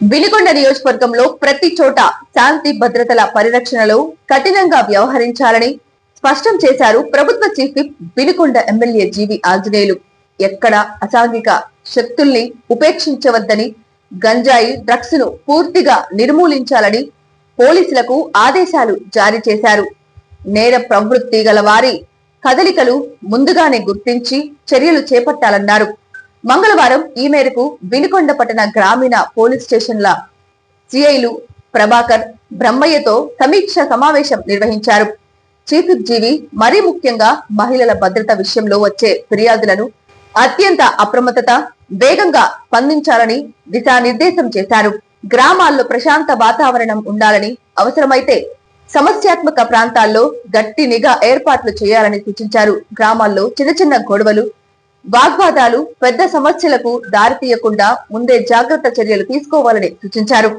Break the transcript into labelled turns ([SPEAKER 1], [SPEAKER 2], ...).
[SPEAKER 1] వినుకొండ నియోజకవర్గంలో ప్రతి చోట శాంతి భద్రతల పరిరక్షణలో కఠినంగా వ్యవహరించాలని స్పష్టం చేశారు ప్రభుత్వ chief whip Vinukonda MLA GV Anjaneyulu. ఎక్కడ అసాంఘిక శక్తుల్ని ఉపేక్షించవద్దని గంజాయి డ్రగ్స్ను పూర్తిగా నిర్మూలించాలని పోలీసులకు ఆదేశాలు జారీ చేశారు. నేర ప్రవృత్తి గల వారి కదలికలు ముందుగానే గుర్తించి చర్యలు చేపట్టాలన్నారు. మంగళవారం ఈ మేరకు వినుకొండ పట్టణ గ్రామీణ పోలీస్ స్టేషన్ల సిఐలు ప్రభాకర్ బ్రహ్మయ్యతో సమీక్ష సమావేశం నిర్వహించారు. చీఫ్ జీవి మరీ ముఖ్యంగా మహిళల భద్రత విషయంలో వచ్చే ఫిర్యాదులను అత్యంత అప్రమత్తత వేగంగా స్పందించాలని దిశానిర్దేశం చేశారు. గ్రామాల్లో ప్రశాంత వాతావరణం ఉండాలని అవసరమైతే సమస్యాత్మక ప్రాంతాల్లో గట్టి నిఘా ఏర్పాట్లు చేయాలని సూచించారు. గ్రామాల్లో చిన్న చిన్న గొడవలు వాగ్వాదాలు పెద్ద సమస్యలకు దారితీయకుండా ముందే జాగ్రత్త చర్యలు తీసుకోవాలని సూచించారు.